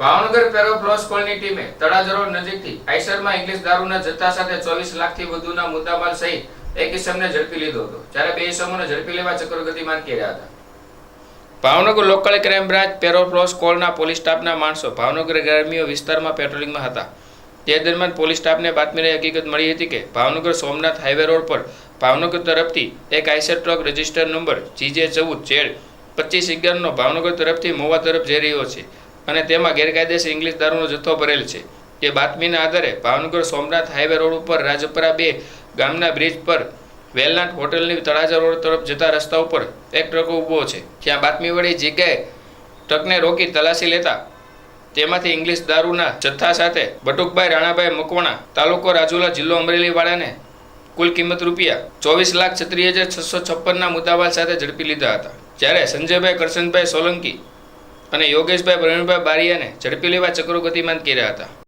ભાવનગર પેરોપ્લોસ કોલની ટીમે તળાજરો નજીકથી આઈસરમાં ઇંગ્લિશ દારૂના જથ્થા સાથે ચોવીસ લાખથી વધુના મુદ્દામાલ સહિત એક ઇસમને ઝડપી લીધો હતો, જ્યારે બે ઇસમોને ઝડપી લેવા ચક્રગતિમાન કર્યા હતા. ભાવનગર લોકલ ક્રાઇમ બ્રાન્ચ પેરોપ્લોસ કોલના પોલીસ સ્ટાફના માણસો ભાવનગર ગ્રામ્ય વિસ્તારમાં પેટ્રોલિંગમાં હતા. તે દરમિયાન પોલીસ સ્ટાફને બાતમીની હકીકત મળી હતી કે ભાવનગર સોમનાથ હાઈવે રોડ પર ભાવનગર તરફથી એક Eicher truck register number GJ ચૌદ ઝેડ પચીસ અગિયારનો ભાવનગર તરફથી મોવા તરફ જઈ રહ્યો છે. અને તેમાં ગેરકાયદેસર ઇંગ્લિશ દારૂનો જથ્થો ભરેલ છે. તે બાતમીના આધારે ભાવનગર સોમનાથ હાઈવે રોડ ઉપર રાજપરા બે ગામના બ્રિજ પર વેલનાથ હોટલની તળાજા રોડ તરફ જતા રસ્તા ઉપર એક ટ્રક ઊભો છે. જ્યાં બાતમીવાળી જગ્યાએ ટ્રકને રોકી તલાશી લેતા તેમાંથી ઇંગ્લિશ દારૂના જથ્થા સાથે બટુકભાઈ રાણાભાઈ મકવાણા, તાલુકો રાજુલા, જિલ્લો અમરેલીવાળાને કુલ કિંમત રૂપિયા ચોવીસ લાખ છત્રીસ હજાર છસો છપ્પનના મુદ્દાવાલ સાથે ઝડપી લીધા હતા. જ્યારે સંજયભાઈ કરશનભાઈ સોલંકી અને યોગેશભાઈ પ્રવીણભાઈ બારિયાને ઝડપી લેવા ચક્રો ગતિમાન કર્યા હતા.